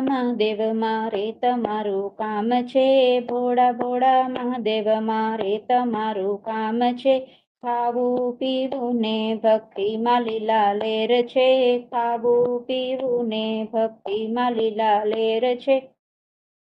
મહાદેવ, મારે તમારું કામ છે. ભોળા ભોળા મહાદેવ, મારે તમારું કામ છે. ખાવું, પીવું ને ભક્તિમાં લીલા લેર છે. ખાવું, પીવું ને ભક્તિમાં લીલા લેર છે.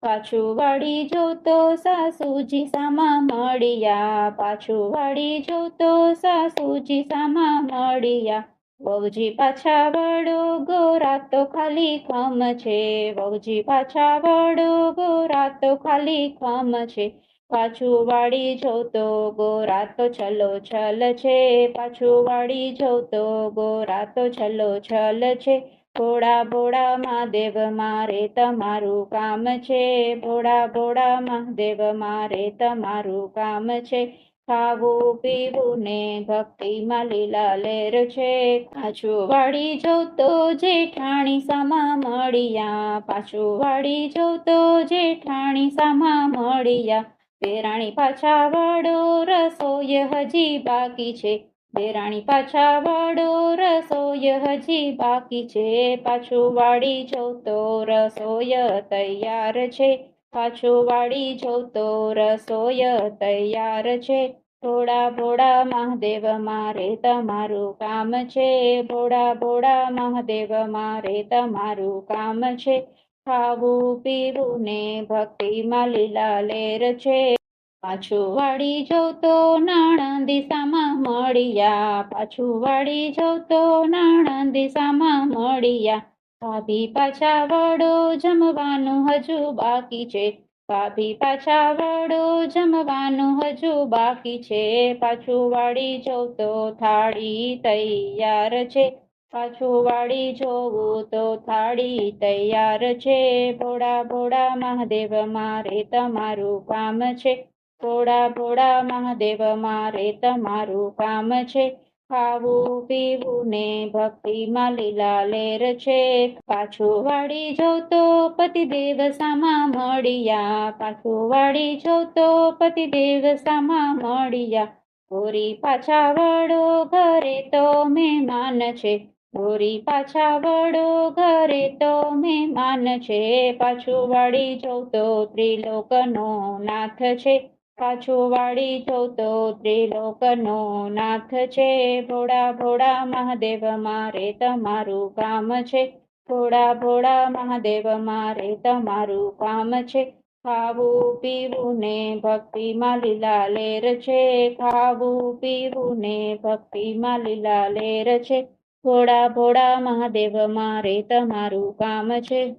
પાછું વાળી જોતો સાસુજી સામા મળ્યા. પાછું વાળી જોતો સાસુજી સામા મળ્યા. વહુજી પાછા વડો ગોરા તો ખાલી ખમ છે. વહુજી પાછા વડો ગોરા તો ખાલી ખમ છે. પાછું વાળી જોતો ગોરા તો છલો છલ છે. પાછું વાળી જોતો ગોરા તો છલો છલ છે. ભોળા ભોળા મહાદેવ, મારે તમારું કામ છે. ભોળા ભોળા મહાદેવ, મારે તમારું કામ છે. ખાવું, પીવું ને ભક્તિમાં લીલા લેર છે. પાછું વાળી જોતો જેઠાણી સામા મળ્યા. પાછું વાળી જોતો જેઠાણી સામા મળ્યા. બેરાણી પાછા વાળો રસોય હજી બાકી છે. દેરાણી પાછા વાળો રસોય હજી બાકી છે. પાછું વાળી જોતો રસોય તૈયાર છે. પાછું વાળી જોતો રસોય તૈયાર છે. ભોળા ભોળા મહાદેવ, મારે તમારું કામ છે. ભોળા ભોળા મહાદેવ, મારે તમારું કામ છે. ખાવું, પીવું ને ભક્તિમાં લીલા લેર છે. પાછું વાળી જોતો નાણંદ દિશામાં મળ્યા. પાછું વાળી જોતો નાણાં દિશામાં મળ્યા. ભાભી પાછા વડો જમવાનું હજુ બાકી છે. ભાભી પાછા વડો જમવાનું હજુ બાકી છે. પાછું વાળી જોતો થાળી તૈયાર છે. પાછું વાળી જોવું તો થાળી તૈયાર છે. ભોળા ભોળા મહાદેવ, મારે તમારું કામ છે. ભોળા ભોળા મહાદેવ, મારે તમારું કામ છે. ખાવું, પીવું ને ભક્તિમાં લીલા લેર છે. પાછું વાળી જોતો પતિદેવ સામા મળ્યા. પાછું વાળી જોતો પતિદેવ સામા મળ્યા. ગોરી પાછા વળો ઘરે તો મહેમાન છે. ગોરી પાછા વળો ઘરે તો મહેમાન છે. પાછું વાળી જોતો ત્રિલોકનો નાથ છે. પાછું વાળી જોતો ત્રિલોકનો નાથ છે. ભોળા ભોળા મહાદેવ, મારે તમારું કામ છે. ભોળા ભોળા મહાદેવ, મારે તમારું કામ છે. ખાવું પીવું ને ભક્તિમાં લીલા લેર છે. ખાવું પીવું ને ભક્તિમાં લીલા લેર છે. ભોળા ભોળા મહાદેવ, મારે તમારું કામ છે.